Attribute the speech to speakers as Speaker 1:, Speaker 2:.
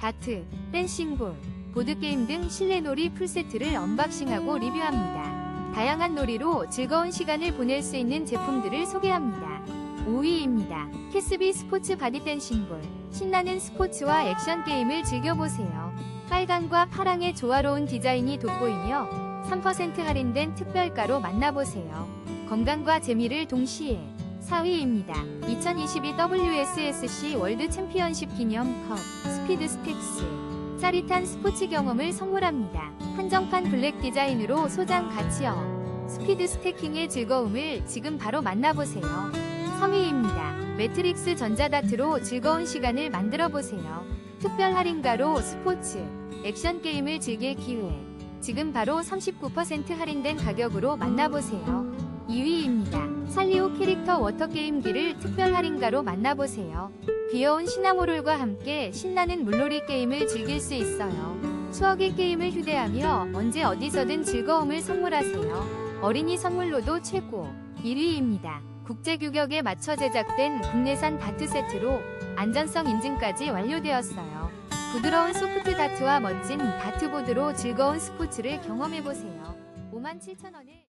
Speaker 1: 다트, 댄싱볼, 보드게임 등 실내놀이 풀세트를 언박싱하고 리뷰합니다. 다양한 놀이로 즐거운 시간을 보낼 수 있는 제품들을 소개합니다. 5위입니다. 캐스비 스포츠 바디 댄싱볼. 신나는 스포츠와 액션 게임을 즐겨보세요. 빨강과 파랑의 조화로운 디자인이 돋보이며 3% 할인된 특별가로 만나보세요. 건강과 재미를 동시에 4위입니다. 2022 WSSC 월드 챔피언십 기념 컵 스피드 스택스 짜릿한 스포츠 경험을 선물합니다. 한정판 블랙 디자인으로 소장 가치업 스피드 스태킹의 즐거움을 지금 바로 만나보세요. 3위입니다. 매트릭스 전자다트로 즐거운 시간을 만들어 보세요. 특별 할인가로 스포츠, 액션 게임을 즐길 기회. 지금 바로 39% 할인된 가격으로 만나보세요. 2위입니다. 살리오 캐릭터 워터게임기를 특별 할인가로 만나보세요. 귀여운 시나모롤과 함께 신나는 물놀이 게임을 즐길 수 있어요. 추억의 게임을 휴대하며 언제 어디서든 즐거움을 선물하세요. 어린이 선물로도 최고 1위입니다. 국제 규격에 맞춰 제작된 국내산 다트 세트로 안전성 인증까지 완료되었어요. 부드러운 소프트 다트와 멋진 다트보드로 즐거운 스포츠를 경험해보세요. 57,000원을